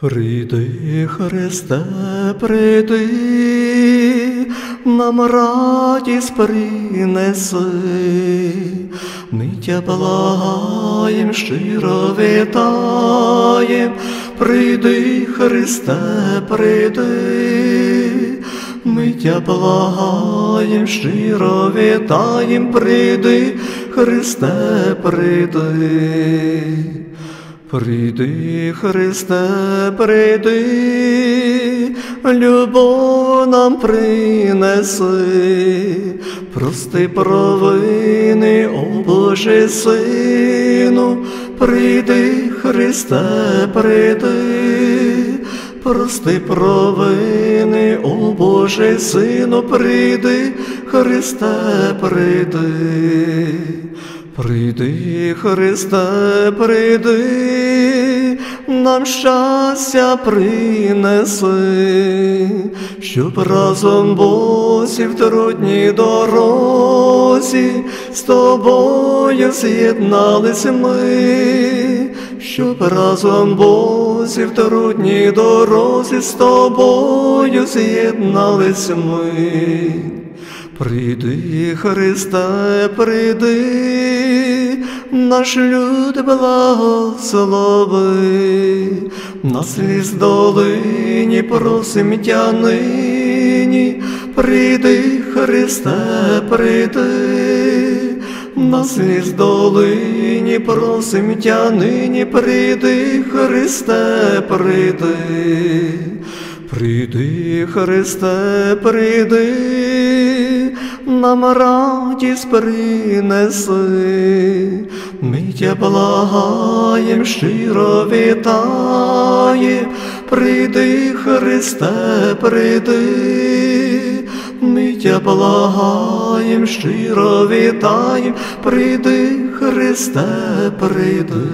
Прийди, Христе, прийди, нам радість принеси, ми тя благаєм, щиро вітаєм, прийди, Христе, прийди, ми тя благаєм, щиро вітаєм, прийди, Христе, прийди. Прийди, Христе, прийди, любов нам принеси, прости провини, о Боже Сину, прийди, Христе, прийди, прости провини, о Боже Сину, прийди, Христе, прийди. Прийди, Христе, прийди, нам щастя принеси, щоб разом Бозі в трудній дорозі з тобою з'єднались ми, щоб разом Бозі в трудній дорозі з тобою з'єднались ми. Прийди, Христе, прийди, наш люд благослови, на сліз долині просим тя нині, прийди, Христе, прийди, на сліз долині просим тя нині, прийди, Христе, прийди. Прийди, Христе, прийди, нам радість принеси, ми тя благаєм, щиро вітаєм, прийди, Христе, прийди, ми тя благаєм, щиро вітаєм, прийди, Христе, прийди.